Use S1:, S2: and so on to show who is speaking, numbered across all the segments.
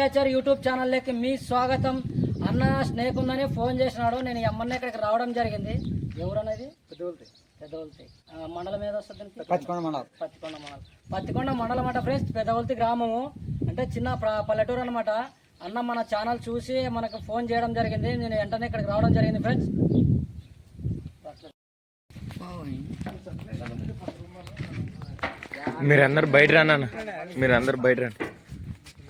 S1: Nature YouTube ఛానల్లోకి మీ స్వాగతం. అన్న స్నేక్ ఉందని ఫోన్ చేసినాడు. నేను ఎమ్మన్న ఇక్కడికి రావడం జరిగింది. ఎవరనేది? పెద్దవల్తి ఆ, మండలం ఏదో వస్తుంది?
S2: పచ్చికొండ మండలం.
S1: పత్తికొండ మండలం. పత్తికొండ మండలం అంట ఫ్రెండ్స్ పెద్దవల్తి గ్రామము. అంటే చిన్న ప్ర- పల్లెటూరు అనమాట అన్న మన ఛానల్ చూసి మనకు ఫోన్ చేయడం జరిగింది. నేను వెంటనే ఇక్కడికి రావడం జరిగింది ఫ్రెండ్స్.
S3: మీరందరు బయట రానా మీరందరు బయట రండి.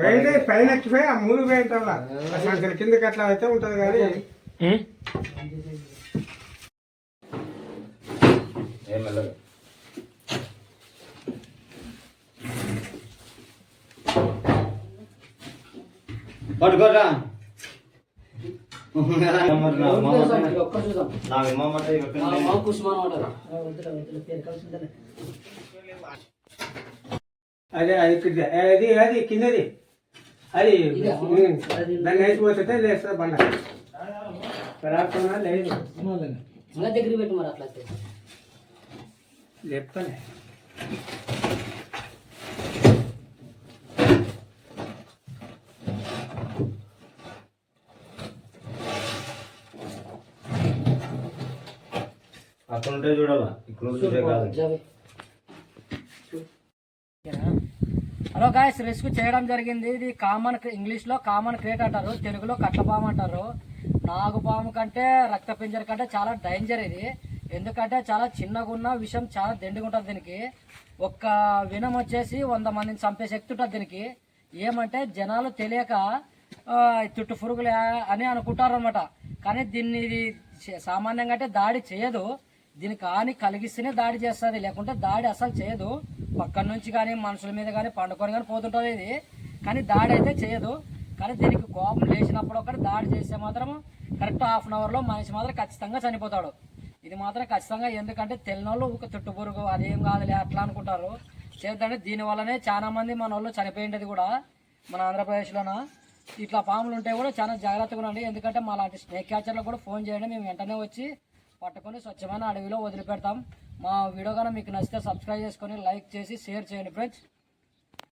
S4: పైన పైన. ఎక్కిపోయి ఆ మూడు పోయిన అసలు కిందకి అట్లా అయితే ఉంటది కానీ?
S2: పట్టుకోరా.
S1: కుసుమానం
S4: అదే అది కింద అది అది కిందది. అది. దాన్ని వేసిపోతుంటే లేస్తుంది బండ. రాకుండా లేదు.
S1: దగ్గర పెట్టి మరి అట్లా.
S4: లేపుతానే.
S2: అక్కడ ఉంటే చూడాలా? ఇక్కడ ఉంటే కాదు.
S1: హలో గాయస్ రిస్క్ చేయడం జరిగింది. ఇది కామన్ ఇంగ్లీష్లో కామన్ క్రియేట్ అంటారు. తెలుగులో కట్టపాము అంటారు. నాగుపాము కంటే రక్త పింజర కంటే చాలా డేంజర్ ఇది. ఎందుకంటే చాలా చిన్నగా ఉన్న విషయం చాలా దెండుగా ఉంటుంది దీనికి. ఒక్క వినం వచ్చేసి వంద మందిని చంపే శక్తి ఉంటుంది దీనికి. ఏమంటే జనాలు తెలియక చుట్టు పురుగులే అని అనుకుంటారు అనమాట కానీ దీన్ని ఇది సామాన్యంగా అంటే దాడి చేయదు. దీనికి హాని కలిగిస్తేనే దాడి చేస్తుంది. లేకుంటే దాడి అసలు చేయదు. పక్కన నుంచి కానీ మనుషుల మీద కానీ పండుకొని కానీ పోతుంటుంది ఇది. కానీ దాడి అయితే చేయదు. కానీ దీనికి కోపం లేచినప్పుడు ఒకటి దాడి చేస్తే మాత్రం కరెక్ట్ హాఫ్ అన్ అవర్లో మనిషి మాత్రం ఖచ్చితంగా చనిపోతాడు. ఇది మాత్రం ఖచ్చితంగా ఎందుకంటే తెలియనోళ్ళు ఒక చుట్టు పురుగు అదేం కాదులే అట్లా అనుకుంటారు. చేద్దంటే దీనివల్లనే చాలామంది చాలా మంది మన వాళ్ళు చనిపోయింది కూడా మన ఆంధ్రప్రదేశ్లోన. ఇట్లా పాములు ఉంటే కూడా చాలా జాగ్రత్తగా ఉండండి. ఎందుకంటే మా లాంటి స్నేక్ క్యాచర్లకు కూడా ఫోన్ చేయండి. మేము వెంటనే వచ్చి పట్టుకొని స్వచ్ఛమైన అడవిలో వదిలిపెడతాం. మా వీడియో కనుక మీకు నచ్చితే సబ్స్క్రైబ్ చేసుకొని లైక్ చేసి షేర్ చేయండి ఫ్రెండ్స్